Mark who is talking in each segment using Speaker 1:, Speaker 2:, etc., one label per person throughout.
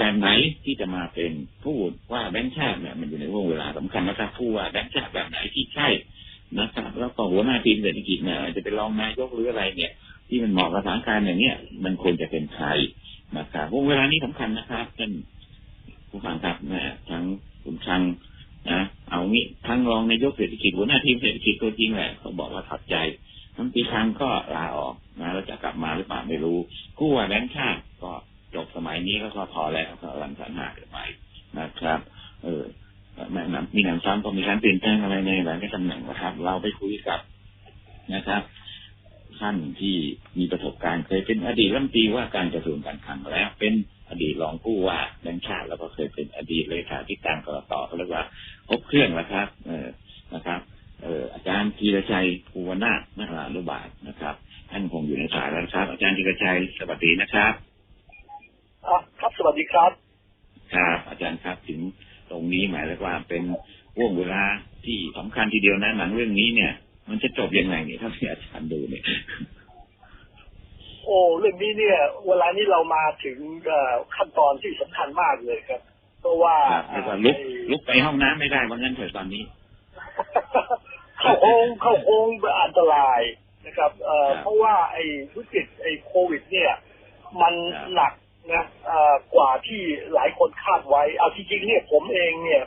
Speaker 1: แบบไหนที่จะมาเป็นผู้ว่าแบงค์ชาติเนี่ยมันอยู่ในห่วงเวลาสำคัญนะครับผู้ว่าแบงค์ชาติแบบไหนที่ใช่นะครับ แล้วก็หัวหน้าทีมเศรษฐกิจเนี่ยจะเป็นรองนายกหรืออะไรเนี่ย ที่มันเหมาะกับสถานการณ์อย่างเนี้ยมันควรจะเป็นใครนะครับวงเวลานี้สำคัญนะครับท่านผู้ฟังครับนะทั้งคุณชังนะเอางี้ทั้งรองนายกเศรษฐกิจหัวหน้าทีมเศรษฐกิจตัวจริงแหละเขาบอกว่าถอดใจทั้งปีชังก็ลาออกนะแล้วจะกลับมาหรือเปล่าไม่รู้ผู้ว่าแบงค์ชาติก็ จบสมัยนี้ก็พอแล้วก็รังสรรหากันไปนะครับ เออแม่นมีหนังซ้ำก็มีการเปลี่ยนแปลงอะไรในหลายตำแหน่งนะครับ เราไปคุยกับนะครับท่านที่มีประสบการณ์เคยเป็นอดีตรัฐมนตรีว่าการกระทรวงการคลังแล้ว เป็นอดีตรองผู้ว่าแบงค์ชาติแล้วก็เคยเป็นอดีตเลขาธิการกรตเขาเรียกว่าครบเครื่องแล้วครับ เออนะครับเอออาจารย์ธีรชัยภูวนาถนักลานุบาลนะครับท่านคงอยู่ในสายแล้วครับ อาจารย์ธีรชัยสวัสดีนะครับ
Speaker 2: สวัสดีครับ
Speaker 1: ครับอาจารย์ครับถึงตรงนี้หมายเลยว่าเป็นห่วงเวลาที่สำคัญทีเดียวนะหนังเรื่องนี้เนี่ย มันจะจบยังไงเนี่ยถ้าที่อาจารย์ดูเนี่ย
Speaker 2: โอ้เรื่องนี้เนี่ย เวลานี้เรามาถึงเอ่อขั้นตอนที่สำคัญมากเลยครับ เพราะว่า
Speaker 1: ครับเรียกว่าลุกลุกไปห้องน้ำไม่ได้ว่างั้นเถอะตอนนี้
Speaker 2: เข้าโองเข้าโองอันตรายนะครับ เอ่อ
Speaker 1: ครับ
Speaker 2: เพราะว่าไอ้วิกฤตไอ้โควิด เนี่ย มัน
Speaker 1: ครับ
Speaker 2: หนัก นะเอ่อกว่าที่หลายคนคาดไว้ เอาจริงๆเนี่ยผมเองเนี่ย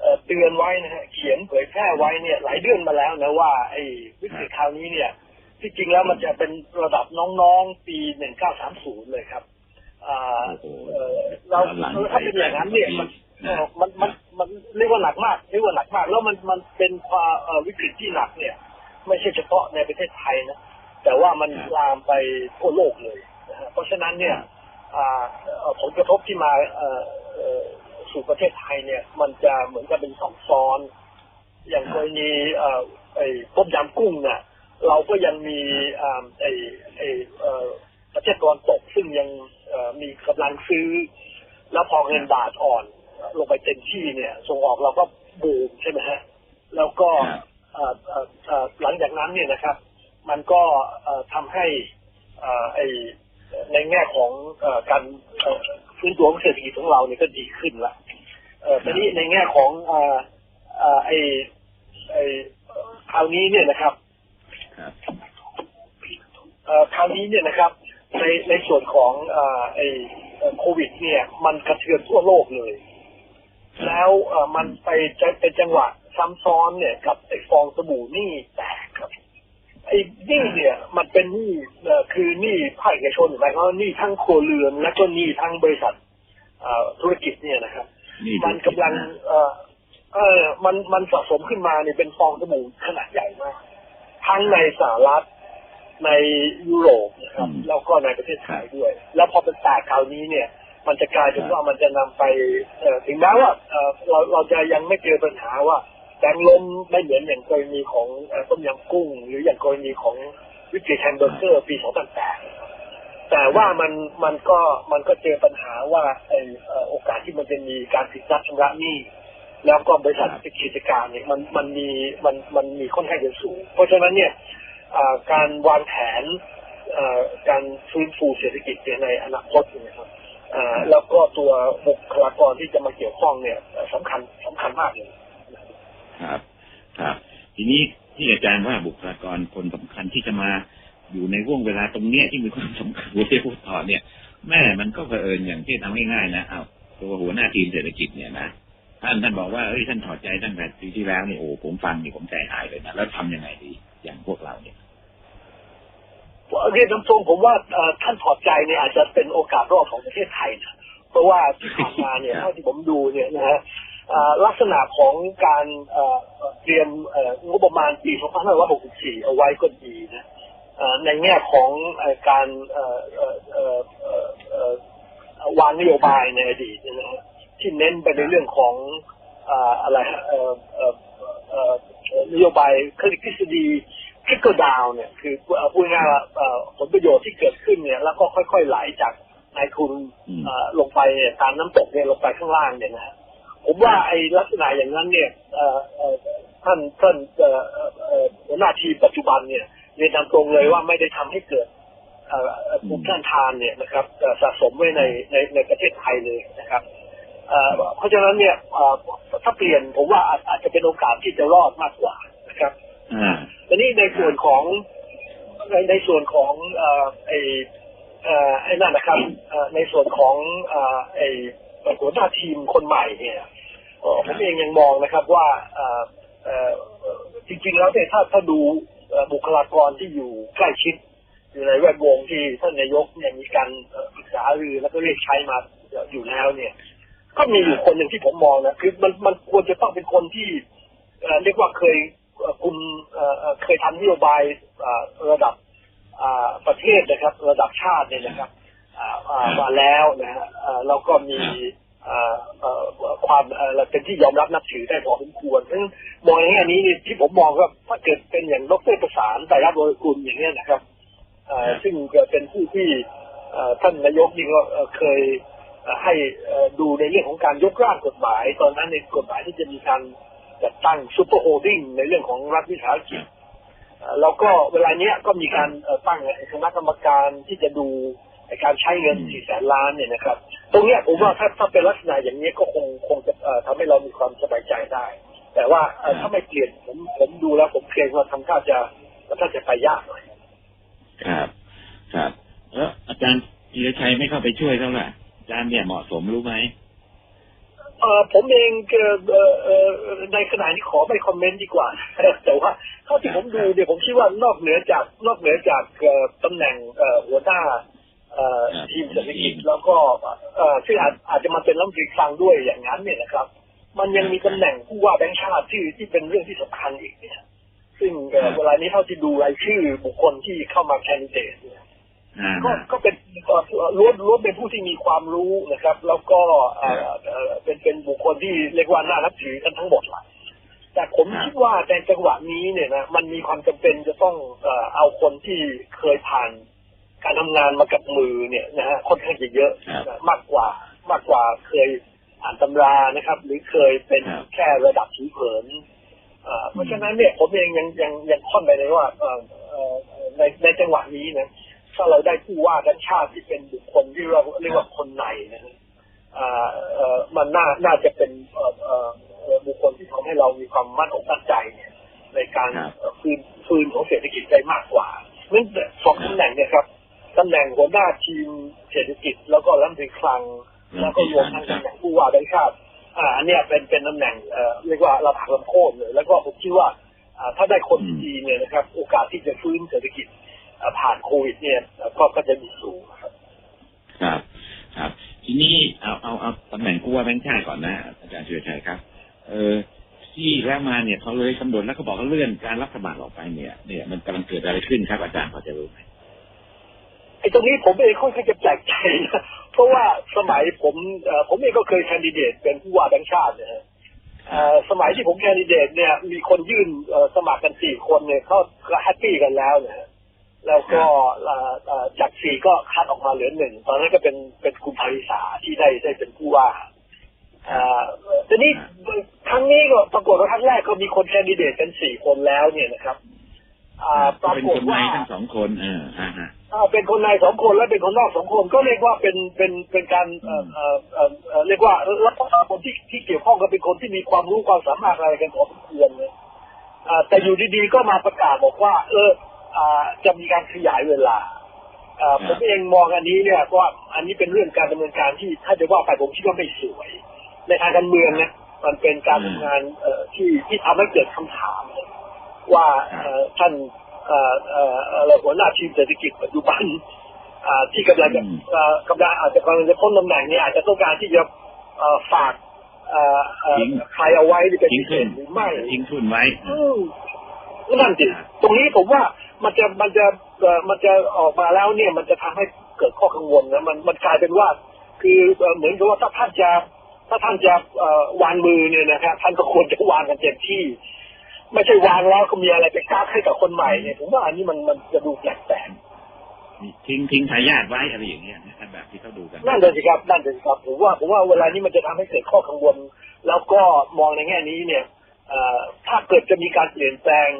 Speaker 2: เอ่อเตือนไว้นะฮะเขียนเผยแพร่ไว้เนี่ย หลายเดือนมาแล้วนะว่าไอ้วิกฤตคราวนี้เนี่ย ที่จริงแล้วมันจะเป็นระดับน้องๆ ปี 1930 เลยครับอ่า
Speaker 1: โอ้โห
Speaker 2: เอ่อเรา
Speaker 1: หลัง
Speaker 2: ถ้าเป็นอย่างนั้นเนี่ยมัน
Speaker 1: นะ
Speaker 2: เอ่อมันมันมันเรียกว่าหนักมากเรียกว่าหนักมาก แล้วมันมันเป็นความเอ่อวิกฤตที่หนักเนี่ย ไม่ใช่เฉพาะในประเทศไทยนะแต่ว่ามัน
Speaker 1: ครับ
Speaker 2: ลามไปทั่วโลกเลยนะฮะเพราะฉะนั้นเนี่ยอ่าเอ่อ ผลกระทบที่มาสู่ประเทศไทยเนี่ย มันจะเหมือนกับเป็นสองซ้อน อย่างกรณีไอ้ต้มยำกุ้งเนี่ยเราก็ยังมีไอ้ไอ้ประเทศตะวันตกซึ่งยังมีกำลังซื้อ แล้วพอเงินบาทอ่อน ลงไปเต็มที่เนี่ย ส่งออกเราก็บูมใช่ไหมฮะแล้วก็หลังจากนั้นเนี่ยนะครับ มันก็เอ่อทำให้เอ่อไอ ในแง่ของอการฟื้นตัวของเศรษฐกิจของเราเนี่ยก็ดีขึ้นละเอ่อทีนี้ในแง่ของออไอไอคราวนี้เนี่ยนะครับ
Speaker 1: ครา
Speaker 2: วนี้เนี่ยนะครับ ในในส่วนของอไอเอ่อโควิด เนี่ย มันกระเทือนทั่วโลกเลย แล้วมันไปเป็นจังหวะซ้ำซ้อนเนี่ยกับไอ้ฟองสบู่นี่แตกครับ อ้หนี่เนี่ยมันเป็นหนี้เอ่อคือหนี้ภาคเอกชนหมายความว่าหนี้ทั้งครัวเรือนและก็หนี้ทั้งบริษัทเอ่อธุรกิจเนี่ยนะครับ
Speaker 1: นี่
Speaker 2: มันกำลังเอ่อเออมันมันสะสมขึ้นมาเนี่ยเป็นฟองสบู่ขนาดใหญ่มาก ทั้งในสหรัฐในยุโรปนะครับแล้วก็ในประเทศไทยด้วย แล้วพอเป็นแตกคราวนี้เนี่ย มันจะกลายเป็นว่ามันจะนำไปเอ่อถึงแม้ว่าเอ่อเราเราจะยังไม่เจอปัญหาว่า แบงค์ล้มไม่เหมือนอย่างกรณีของเอ่อต้มยำกุ้ง หรืออย่างกรณีของวิกฤตแฮมเบอร์เกอร์ปี 2008 แต่ว่ามันมันก็มันก็เจอปัญหาว่าไอเอ่อโอกาสที่มันจะมีการผิดนัดชำระหนี้แล้วก็บริษัทกิจการเนี่ยมันมันมีมันมันมีค่อนข้างจะสูง เพราะฉะนั้นเนี่ยอ่าการวางแผนเอ่อการฟื้นฟูเศรษฐกิจเนี่ยในอนาคตเนยนะครับอ่าแล้วก็ตัวบุคลากรที่จะมาเกี่ยวข้องเนี่ยเอ่อสำคัญสำคัญมากเลย
Speaker 1: ครับ ครับ ทีนี้ที่อาจารย์ว่าบุคลากรคนสำคัญที่จะมาอยู่ในห่วงเวลาตรงเนี้ยที่มีความสำคัญที่พูดต่อเนี่ย แม่มันก็เผอิญอย่างที่ทำง่ายๆนะเอาตัวหัวหน้าทีมเศรษฐกิจเนี่ยนะท่านท่านบอกว่าเอ้ยท่านถอดใจตั้งแต่ปีที่แล้วนี่โอ้ผมฟังนี่ผมใจหายเลยนะแล้วทำยังไงดี อย่างพวกเราเนี่ย
Speaker 2: เรียนตรงๆผมว่าเอ่อท่านถอดใจเนี่ยอาจจะเป็นโอกาสรอบของประเทศไทยนะเพราะว่าที่ผ่านมาเนี่ย
Speaker 1: ครับ
Speaker 2: เท่าที่ผมดูเนี่ยนะฮะเอ่อ ลักษณะของการเตรียมงบประมาณปี 2564 เอาไว้ก็ดีนะในแง่ของการวางนโยบายในอดีตนะที่เน้นไปในเรื่องของอะไรนโยบายคลิกทฤษฎี trickle down เนี่ยคือพูดง่ายๆว่าผลประโยชน์ที่เกิดขึ้นเนี่ย แล้วก็ค่อยๆไหลจากนายทุนลงไปตามน้ำตกเนี่ยลงไปข้างล่างเนี่ยนะฮะ ผมว่าไอ้ลักษณะอย่างนั้นเนี่ยเอ่อเอ่อท่านท่านเอ่อเอ่อเอ่อหัวหน้าทีมปัจจุบันเนี่ยเรียนตามตรงเลยว่าไม่ได้ทำให้เกิดเอ่อเอ่อภูมิต้านทานเนี่ยนะครับเอ่อสะสมไว้ในในในประเทศไทยเลยนะครับเอ่อเพราะฉะนั้นเนี่ยเอ่อถ้าเปลี่ยนผมว่าอาจอาจจะเป็นโอกาสที่จะรอดมากกว่านะครับ
Speaker 1: อ่า
Speaker 2: ทีนี้ในส่วนของในในส่วนของเอ่อไอเอ่อไอ้นั่นนะครับเอ่อในส่วนของเอ่อไอ หัวหน้าทีมคนใหม่เนี่ยผมเองยังมองนะครับว่าจริงๆแล้วเนี่ยถ้าถ้าดูบุคลากรที่อยู่ใกล้ชิด อยู่ในแวดวงที่ท่านนายกเนี่ยมีการปรึกษาหรือแล้วก็เรียกใช้มาอยู่แล้วเนี่ยก็มีอยู่คนหนึ่งที่ผมมองนะคือมันมันควรจะต้องเป็นคนที่เรียกว่าเคยเอ่อคุมเอ่อเคยทำนโยบายระดับประเทศนะครับ ระดับชาติเนี่ยนะครับ มาแล้วนะฮะเอ่อแล้วก็มีอ่าเอ่อความเอ่อเป็นที่ยอมรับนับถือได้พอสมควรซึ่งมองในแง่นี้นี่ที่ผมมองก็ถ้าเกิดเป็นอย่างดรประสานแต่รับโดยกุลอย่างเนี้ยนะครับเอ่อซึ่งก็เป็นผู้ที่เอ่อท่านนายกนี่ก็เอ่อเคยเอ่อให้เอ่อดูในเรื่องของการยกร่างกฎหมาย ตอนนั้นในกฎหมายที่จะมีการจัดตั้งซูเปอร์โฮลดิ้งในเรื่องของรัฐวิสาหกิจเอ่อแล้วก็เวลาเนี้ยก็มีการเอ่อตั้งคณะกรรมการที่จะดู ในการใช้เงินสี่แสนล้านเนี่ยนะครับ ตรงเนี้ยผมว่าถ้าถ้าเป็นลักษณะอย่างนี้ก็คงคงจะเอ่อทำให้เรามีความสบายใจได้ แต่ว่าเอ่อถ้าไม่เปลี่ยนผมผมดูแล้วผมเกรงว่าทำท่าจะทำท่าจะไปยากหน่อย
Speaker 1: ครับครับแล้วอาจารย์ธีรชัยไม่เข้าไปช่วยเขาล่ะอาจารย์เนี่ยเหมาะสมรู้ไหม
Speaker 2: เออผมเองเอ่อเอ่อเอ่อในขณะนี้ขอไม่คอมเมนต์ดีกว่า แต่ว่าเท่าที่ผมดูเนี่ยผมคิดว่านอกเหนือจากนอกเหนือจากเอ่อตำแหน่งเอ่อหัวหน้าเอ่อ
Speaker 1: ครับ
Speaker 2: ทีมเศรษฐกิจแล้วก็เอ่อซึ่งอาจอาจจะมาเป็นรัฐมนตรีคลังด้วยอย่างนั้นเนี่ยนะครับ มันยังมีตำแหน่งผู้ว่าแบงค์ชาติที่ที่เป็นเรื่องที่สำคัญอีกเนี่ย ซึ่งเอ่อเวลานี้เท่าที่ดูรายชื่อบุคคลที่เข้ามาแคนดิเดตเนี่ย
Speaker 1: อ่า
Speaker 2: ก็ก็เป็นเอ่อล้วนล้วนเป็นผู้ที่มีความรู้นะครับ แล้วก็เอ่อเอ่อเป็นเป็นบุคคลที่เรียกว่าน่านับถือกันทั้งหมดละแต่ผมคิดว่าในจังหวะนี้เนี่ยนะมันมีความจำเป็นจะต้องเอ่อเอาคนที่เคยผ่าน การทำงานมากับมือเนี่ยนะฮะค่อนข้างจะเยอะนะมากกว่ามากกว่าเคยอ่านตำรานะครับ หรือเคยเป็นแค่ระดับผิวเผินเอ่อเพราะฉะนั้นเนี่ยผมเองยังยังยังค่อนไปเลยว่าเอ่อเอ่อในในจังหวะนี้นะถ้าเราได้ผู้ว่ากันชาติที่เป็นบุคคลที่เราเรียกว่าคนในนะฮะอ่าเอ่อมันน่าน่าจะเป็นเอ่อเอ่อเอ่อบุคคลที่ทำให้เรามีความมั่นอกมั่นใจเนี่ย ในการ
Speaker 1: ครับ
Speaker 2: เอ่อฟื้นฟื้นของเศรษฐกิจได้มากกว่านั่นสองตำแหน่งเนี่ยครับ ตำแหน่งหัวหน้าทีมเศรษฐกิจ แล้วก็รัฐมนตรีคลัง แล้วก็รวมทั้งตำแหน่งผู้ว่าแบงค์ชาติอ่าอันเนี้ยเป็นเป็นตำแหน่งเอ่อเรียกว่าระดับลำโค่นเลย แล้วก็ผมคิดว่าอ่าถ้าได้คนดีๆเนี่ยนะครับ โอกาสที่จะฟื้นเศรษฐกิจอ่าผ่านโควิด เนี่ยก็ก็จะมีสูงครับ
Speaker 1: ครับครับ ทีนี้เอาเอาเอาตำแหน่งผู้ว่าแบงค์ชาติก่อนนะ อาจารย์ธีรชัยครับ เออที่แล้วมาเนี่ยเขาเลยกำหนดแล้วเขาบอกเขาเลื่อนการรับสมัครออกไปเนี่ย เนี่ยมันกำลังเกิดอะไรขึ้นครับอาจารย์พอจะรู้ไหม
Speaker 2: ไอ้ตรงนี้ผมเองค่อนข้างจะแปลกใจนะเพราะว่าสมัยผมเออผมเองก็เคยแคนดิเดตเป็นผู้ว่าแบงค์ชาตินะฮะเออสมัยที่ผมแคนดิเดตเนี่ย มีคนยื่นสมัครกันสี่คนเนี่ยเขาก็แฮปปี้กันแล้วนะฮะแล้วก็เออเออจากสี่ก็คัดออกมาเหลือหนึ่งตอนนั้นก็เป็นเป็นคุณภริษาที่ได้ได้เป็นผู้ว่าเออทีนี้ครั้งนี้ก็ปรากฏว่าครั้งแรกก็มีคนแคนดิเดตกันสี่คนแล้วเนี่ยนะครับอ่าปรา
Speaker 1: เป็น
Speaker 2: กฏ
Speaker 1: คนใน
Speaker 2: ว่า
Speaker 1: ทั้งสองคนเออฮะ
Speaker 2: อ่าเป็นคนในสองคนและเป็นคนนอกสองคนก็เรียกว่าเป็นเป็นเป็นการเอ่อเอ่อเอ่อเอ่อเรียกว่ารับคนที่ที่เกี่ยวข้องกับเป็นคนที่มีความรู้ความสามารถอะไรกันพอสมควรเลยอ่าแต่อยู่ดีๆก็มาประกาศบอกว่า เอออ่าจะมีการขยายเวลาอ่าผมเองมองอันนี้เนี่ยว่าอันนี้เป็นเรื่องการดำเนินการที่ถ้าจะว่าไปผมคิดว่าไม่สวย ในทางการเมืองนะมันเป็นการทำงานเอ่อที่ที่ทำให้เกิดคำถามว่าเอ่อท่านเอ่อเอ่อเอ่อหัวหน้าทีมเศรษฐกิจปัจจุบันอ่าที่กำลังจะ
Speaker 1: อืม
Speaker 2: เอ่อกำลังอาจจะกำลังจะพ้นตำแหน่งเนี่ยอาจจะต้องการที่จะเอ่อฝากเอ่อเอ่อ
Speaker 1: ทิ้ง
Speaker 2: ใครเอาไว้หรือเป็น
Speaker 1: ทิ้ง
Speaker 2: พิเศ
Speaker 1: ทุน
Speaker 2: ษหรือไม่
Speaker 1: ทิ้งทุนไว้
Speaker 2: อืมนั่นสิตรงนี้ผมว่ามันจะมันจะเอ่อมันจะออกมาแล้วเนี่ย มันจะทำให้เกิดข้อกังวลนะมันมันกลายเป็นว่า คือเอ่อเหมือนกับว่าถ้าท่านจะถ้าท่านจะเอ่อวางมือเนี่ยนะครับท่านก็ควรจะวางกันเต็มที่ ไม่ใช่วางแล้วก็มีอะไรไปกักให้กับคนใหม่เนี่ยผมว่าอันนี้มันมันจะดูแปลก
Speaker 1: ทิ้งทิ้งทายาทไว้อะไรอย่างเงี้ยนะครับแบบที่เขาดูกัน
Speaker 2: ๆนั่นเลยสิครับนั่นเลยสิครับผมว่าผมว่าเวลานี้มันจะทำให้เกิดข้อกังวล แล้วก็มองในแง่นี้เนี่ยเอ่อถ้าเกิดจะมีการเปลี่ยนแปลง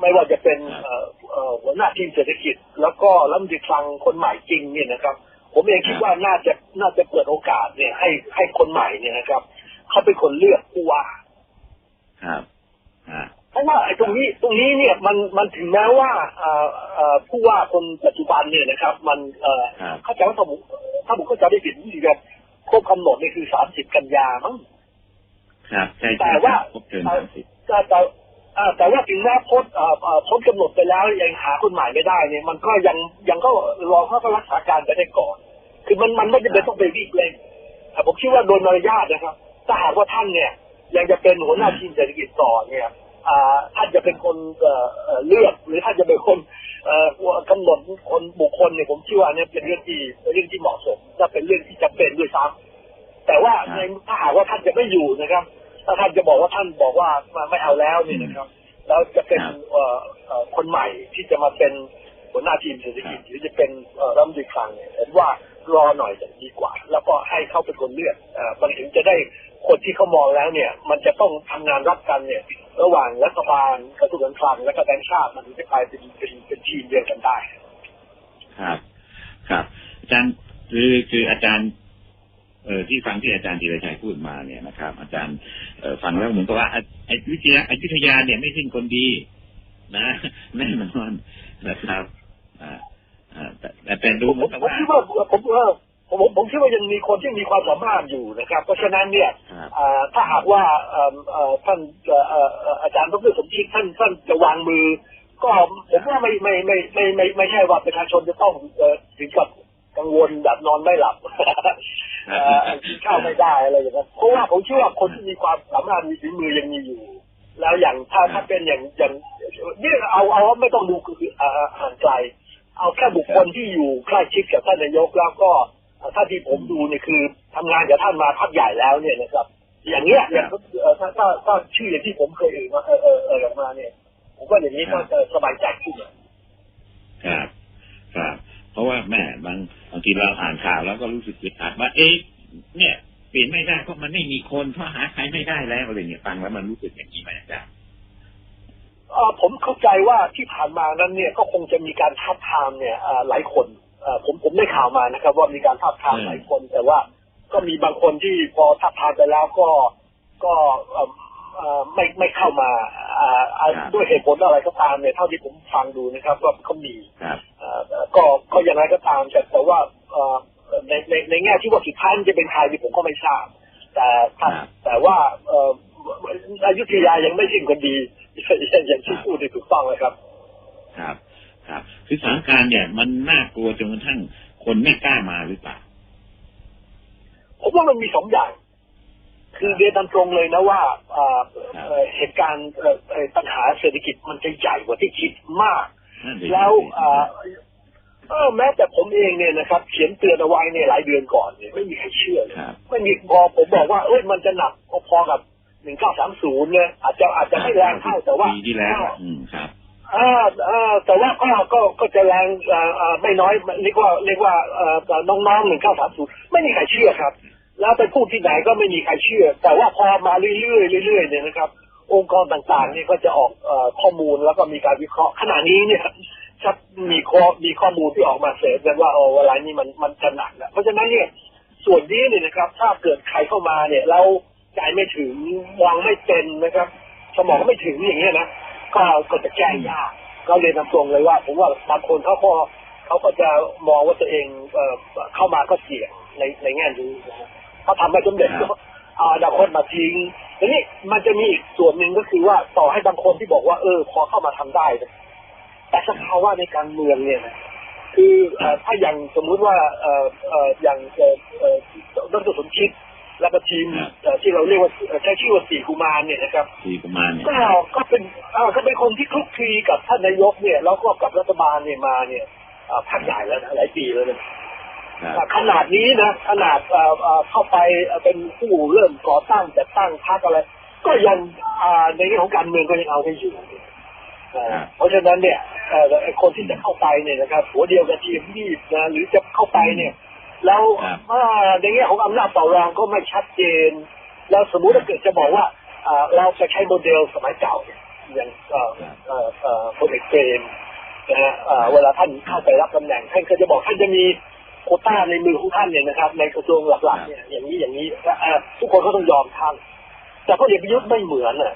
Speaker 2: ไม่ว่าจะเป็นเอ่อเอ่อหัวหน้าทีมเศรษฐกิจ แล้วก็รัฐมนตรีคลังคนใหม่จริงเนี่ยนะครับ ผมเองคิดว่าน่าจะน่าจะเปิดโอกาสเนี่ยให้ให้คนใหม่เนี่ยนะครับเขาเป็นคนเลือกผู้ว่า
Speaker 1: ครับอ่า
Speaker 2: เพราะ ว่าไอ้ตรงนี้ตรงนี้เนี่ยมันมันถึงแม้ว่าเอ่อเอ่อผู้ว่าคนปัจจุบันเนี่ยนะครับ มันเอ่อ
Speaker 1: ครับ
Speaker 2: เข้าใจว่าถ้าผมถ้าผมเข้าใจไม่ผิดนี่คือครบกำหนดนี่คือสามสิบกันยามั้ง
Speaker 1: ครับใช่
Speaker 2: แต่
Speaker 1: ใช่ค
Speaker 2: ว่า
Speaker 1: รับครบเกินสามสิบ
Speaker 2: แต่แต่อ่าแต่ว่าถึงแม้พ้นเอ่อเอ่อพ้นกำหนดไปแล้วยังหาคนใหม่ไม่ได้เนี่ย มันก็ยังยังก็รอเขาก็รักษาการไปได้ก่อน คือมันมันไม่จำเป็นต้องไปรีบเร่งแต่ผมคิดว่าโดยมารยาทนะครับถ้าหากว่าท่านเนี่ย ยังจะเป็นหัวหน้าทีมเศรษฐกิจต่อเนี่ยอ่า ท่านจะเป็นคนเอ่อเอ่อเลือกหรือท่านจะเป็นคนเอ่อกำหนดคนบุคคลเนี่ยผมคิดว่าเนี่ยเป็นเรื่องที่เป็นเรื่องที่เหมาะสมและเป็นเรื่องที่จำเป็นด้วยซ้ำแต่ว่าในถ้าหากว่าท่านจะไม่อยู่นะครับ ถ้าท่านจะบอกว่าท่านบอกว่ามาไม่เอาแล้วเนี่ยนะครับแล้วจะเป็นเอ่อเอ่อคนใหม่ที่จะมาเป็นหัวหน้าทีมเศรษฐกิจหรือจะเป็นเอ่อรัฐมนตรีคลังเนี่ยผมว่ารอหน่อยจะดีกว่า แล้วก็ให้เขาเป็นคนเลือกเอ่อมันถึงจะได้คนที่เขามองแล้วเนี่ย มันจะต้องทำงานรับกันเนี่ย ระหว่างรัฐบาลกระทรวงการคลังและก็แบงก์ชาติมันถึงจะกลายเป็นเป็นเป็นทีมเดียวกันได้
Speaker 1: ครับ ครับ อาจารย์คือคืออาจารย์เอ่อที่ฟังที่อาจารย์ธีรชัยพูดมาเนี่ยนะครับ อาจารย์เอ่อฟังแล้วเหมือนกับว่าอะไอ้วิทยาอยุธยาเนี่ยไม่สิ้นคนดี นะแน่นอนนะครับอ่าอ่าแต่แต่แต่ดู
Speaker 2: ผม
Speaker 1: เหมือนกับ
Speaker 2: ผม
Speaker 1: ว่า
Speaker 2: คิดว่าผมเออ ผมผมผมคิดว่ายังมีคนที่มีความสามารถอยู่นะครับ เพราะฉะนั้นเนี่ย
Speaker 1: ครับ
Speaker 2: อ่าถ้าหากว่าเอ่อเอ่อท่านเอ่อเอ่อเอ่ออาจารย์ดรสมคิดท่านท่านจะวางมือ ก็ผมว่าไม่ไม่ไม่ไม่ไม่ไม่ใช่ว่าประชาชนจะต้องเอ่อถึงกับกังวลแบบนอนไม่หลับเอ่อกินข้าวไม่ได้อะไรอย่างเงี้ยเพราะว่าผมเชื่อว่าคนที่มีความสามารถมีฝีมือยังมีอยู่ แล้วอย่างถ้าถ้าเป็นอย่างอย่างนี่เอาเอาว่าไม่ต้องดูคืออ่าห่างไกลเอาแค่บุคคลที่อยู่ใกล้ชิดกับท่านนายกแล้วก็ ถ้าที่ผมดูเนี่ยคือทำงานกับท่านมาพักใหญ่แล้วเนี่ยนะครับ อย่างเงี้ยอย่างเอ่อถ้าถ้าถ้าชื่ออย่างที่ผมเคยเอ่ยมาเออเออเออออกมาเนี่ยผมว่าอย่างนี้ก็จะสบายใจขึ้น
Speaker 1: ครับครับเพราะว่าแม่บางบางทีเราอ่านข่าวแล้วก็รู้สึกอึดอัดว่าเอ๊ะเนี่ยเปลี่ยนไม่ได้เพราะมันไม่มีคนเพราะหาใครไม่ได้แล้วอะไรเงี้ยฟังแล้วมันรู้สึกอย่างนี้ไหมอาจารย์
Speaker 2: เอ่อผมเข้าใจว่าที่ผ่านมานั้นเนี่ยก็คงจะมีการทับทามเนี่ยเอ่อหลายคนเอ่อ ผมผมได้ข่าวมานะครับ ว่ามีการทับทาม
Speaker 1: อืม
Speaker 2: หลายคน แต่ว่าก็มีบางคนที่พอทับทามไปแล้วก็ก็เอ่อเอ่อไม่ไม่เข้ามาอ่าอ่าด้วยเหตุผลอะไรก็ตามเนี่ยเท่าที่ผมฟังดูนะครับ ก็เขามี
Speaker 1: ครับ
Speaker 2: เอ่อก็ก็อย่างไรก็ตามแต่แต่ว่าเอ่อในในในแง่ที่ว่าสุดท้ายมันจะเป็นใครนี่ผมก็ไม่ทราบ แต่ถ้า
Speaker 1: ครับ
Speaker 2: แต่ว่าเอ่ออยุธยายังไม่สิ้นคนดีอย่างที่พูดนี่ถูกต้องเลยครับ
Speaker 1: ครับ ครับคือสถานการณ์เนี่ย มันน่ากลัวจนกระทั่งคนไม่กล้ามาหรือเปล่า
Speaker 2: ผมว่ามันมีสองอย่าง คือเรียนตามตรงเลยนะว่าเอ่อเอ่อเหตุการณ์เอ่อเอ่อปัญหาเศรษฐกิจมันจะใหญ่กว่าที่คิดมาก
Speaker 1: นั่นเอง
Speaker 2: แล้วเอ่อเออแม้แต่ผมเองเนี่ยนะครับ เขียนเตือนเอาไว้ในยหลายเดือนก่อนเนี่ยไม่มีใครเชื่อเลย
Speaker 1: ครับ
Speaker 2: ไม่มีพอผมบอกว่าเอ้ยมันจะหนักพอๆกับหนึ่งเก้าสามศูนย์เนี่ยอาจจะอาจจะไม่แรงเท่าแต่ว่า
Speaker 1: ปีที่แล้วอืมครับ
Speaker 2: อ่าอ่าแต่ว่าก็ก็ก็จะแรงอ่าอ่าไม่น้อยเรียกว่าเรียกว่าเอ่อน้องๆหนึ่งเก้าสามศูนย์ไม่มีใครเชื่อครับ แล้วไปพูดที่ไหนก็ไม่มีใครเชื่อ แต่ว่าพอมาเรื่อยๆเรื่อยๆเนี่ยนะครับ องค์กรต่างๆนี่ก็จะออกเอ่อข้อมูลแล้วก็มีการวิเคราะห์ขณะนี้เนี่ยชักมีข้อมีข้อมูลที่ออกมาเสริมกันว่าโอ้เวลานี้มันมันจะหนักแล้วเพราะฉะนั้นเนี่ยส่วนนี้เนี่ยนะครับ ถ้าเกิดใครเข้ามาเนี่ยแล้วใจไม่ถึงวางไม่เป็นนะครับ สมองไม่ถึงอย่างเงี้ยนะ ก็ก็จะแก้ยากก็เรียนตามตรงเลยว่า ผมว่าบางคนเขาก็เขาก็จะมองว่าตัวเองเอ่อเข้ามาก็เสี่ยงในในแง่นี้นะฮะเขาทำไม่สำเร็จ
Speaker 1: ครั
Speaker 2: ก็
Speaker 1: บ
Speaker 2: เอาอนาคตมาทิ้งทีนี้มันจะมีอีกส่วนหนึ่งก็คือว่าต่อให้บางคนที่บอกว่า เออ พอเข้ามาทำได้นะแต่สภาวะในการเมืองเนี่ยนะคือเอ่อถ้าอย่างสมมุติว่าเอ่อเอ่ออย่างเอ่อเอ่อดรสมคิด แล้วก็ทีม
Speaker 1: ครับ
Speaker 2: เอ่อที่เราเรียกว่าเอ่อใช้ชื่อว่าสี่กุมารเนี่ยนะครับ
Speaker 1: ปีประมาณเนี่ย
Speaker 2: ก็ก็เป็นเอ่อก็เป็นคนที่คลุกคลีกับท่านนายกเนี่ยแล้วก็กับรัฐบาลเนี่ยมาเนี่ยเอ่อพักใหญ่แล้วนะหลายปีแล้วนะครับขนาดนี้นะขนาดเอ่อเอ่อเข้าไปเอ่อเป็นผู้เริ่มก่อตั้งจัดตั้งพรรคอะไร ก็ยังอ่าในเรื่องของการเมืองก็ยังเอาไม่อยู่เอ่อ
Speaker 1: ครับ
Speaker 2: เพราะฉะนั้นเนี่ยเอ่อไอ้คนที่จะเข้าไปเนี่ยนะครับหัวเดียวกับทีมที่นะหรือจะเข้าไปเนี่ย แล้ว
Speaker 1: ครับ
Speaker 2: อ่าในแง่ของอำนาจต่อรองก็ไม่ชัดเจน แล้วสมมุติถ้าเกิดจะบอกว่าอ่าเราจะใช้โมเดลสมัยเก่าเนี่ยอย่างเอ่อเอ่อเอ่อพลเอกเปรมนะฮะเอ่อเวลาท่านเข้าไปรับตำแหน่งท่านก็จะบอกท่านจะมีโควต้าในมือของท่านเนี่ยนะครับ ในกระทรวงหลักๆเนี่ยอย่างนี้อย่างนี้เอ่อทุกคนก็ต้องยอมท่านแต่พลเอกประยุทธ์ไม่เหมือนอะ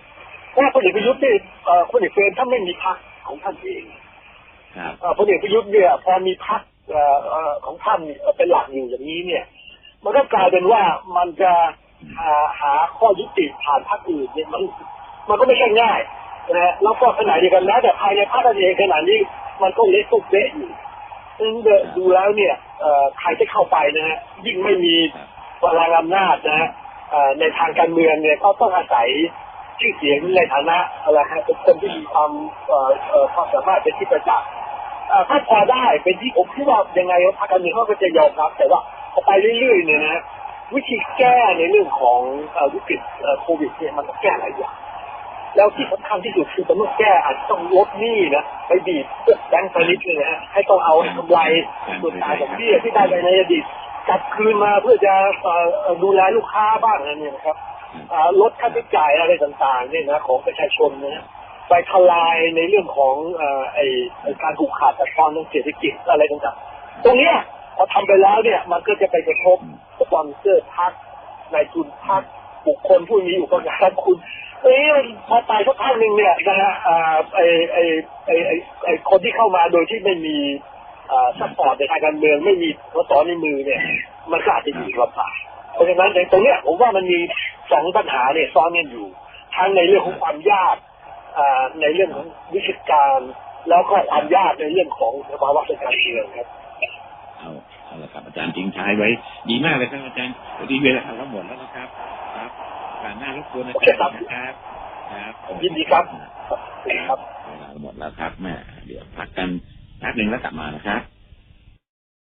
Speaker 2: เพราะว่าพลเอกประยุทธ์เนี่ยเอ่อพลเอกเปรมท่านไม่มีพรรคของท่านเอง
Speaker 1: ครับ
Speaker 2: เอ่อพลเอกประยุทธ์เนี่ยพอมีพรรคเอ่อเอ่อ ของท่านเป็นหลักอยู่อย่างนี้เนี่ย มันก็กลายเป็นว่ามันจะหาหาข้อยุติผ่านพรรคอื่นเนี่ยมันมันก็ไม่ใช่ง่ายนะแล้วก็ขณะเดียวกันแม้วแต่ภายในพรรคเองขณะนี้มันก็เละตุกเละอยู่ซึ่งดูแล้วเนี่ยเอ่อใครที่เข้าไปนะฮะยิ่งไม่มีพลังอำนาจนะฮะในทางการเมืองเนี่ยก็ต้องอาศัยชื่อเสียงในฐานะอะไรฮะเป็นคนที่มีความความสามารถเป็นที่ประจักษ์ เอ่อถ้าพอได้เป็นที่ผมคิดว่ายังไงพรรคการเมืองเขาก็จะยอมรับ แต่ว่าพอไปเรื่อยๆเนี่ยนะวิธีแก้ในเรื่องของวิกฤตโควิดเนี่ยมันต้องแก้หลายอย่างแล้วที่สำคัญที่สุดคือต้องแก้อาจจะต้องลดหนี้นะไปบีบพวกแบงก์พาณิชย์เลยนะให้ต้องเอากำไรส่วนต่างของเบี้ยที่ได้ไปในอดีตกลับคืนมาเพื่อจะดูแลลูกค้าบ้างอะไรเนี่ยนะครับลดค่าใช้จ่ายอะไรต่างๆเนี่ยนะของประชาชนนะ ไปทลายในเรื่องของเอ่อไอ้การผูกขาดจากความทางเศรษฐกิจอะไรต่างๆ ตรงเนี้ยพอทำไปแล้วเนี่ย มันก็จะไปกระทบสปอนเซอร์พักนายทุนพักบุคคลผู้มีอุปการคุณเอ้ยพอไปสักพักหนึ่งเนี่ยนะฮะอ่าไอไอไอไอไอคนที่เข้ามาโดยที่ไม่มีอ่าซัพพอร์ตในทางการเมืองไม่มีสสในมือเนี่ย มันก็อาจจะอยู่ลำบากเพราะฉะนั้นในตรงเนี้ยผมว่ามันมีสองปัญหาเนี่ยซ้อนกันอยู่ ทั้งในเรื่องของความยาก ในเรื่องของวิชาการ แล้วก็ความยากในเรื่องของสภาวะทางการเมืองครับ
Speaker 1: เอาเอาละครับอาจารย์ทิ้งท้ายไว้ ดีมากเลยครับอาจารย์พอดีเวลาเราหมดแล้วนะครับ ครับการหน้ารบกวนอาจารย์นะครับ ครับ
Speaker 2: ยินดีครับ
Speaker 1: ครับ
Speaker 2: ครับ
Speaker 1: เวลาหมดแล้วครับแม่เดี๋ยวพักกันแป๊บหนึ่งแล้วกลับมานะครับ